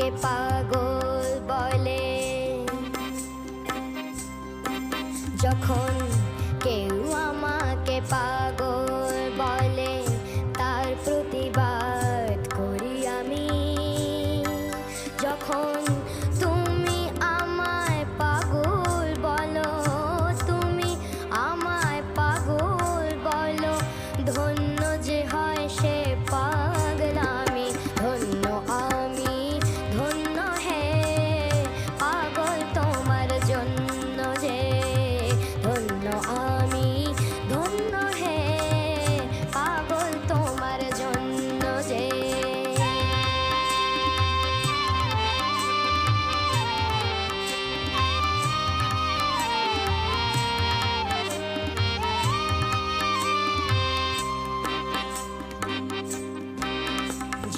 কে পাগল বলে? যখন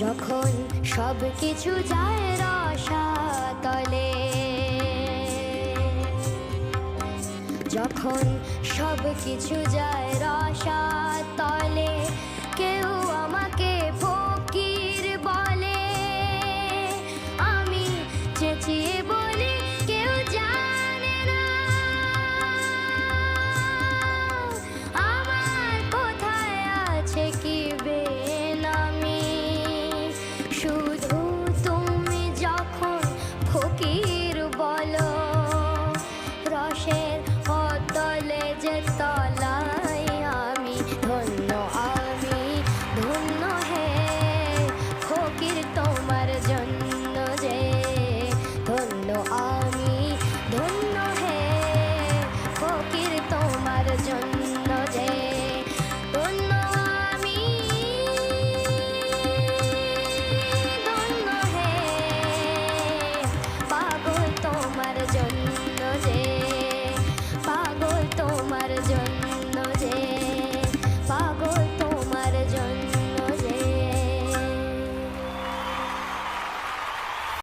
যখন সব কিছু যায় রসা তলে যখন সব কিছু যায় রসাতলে Arjun no jay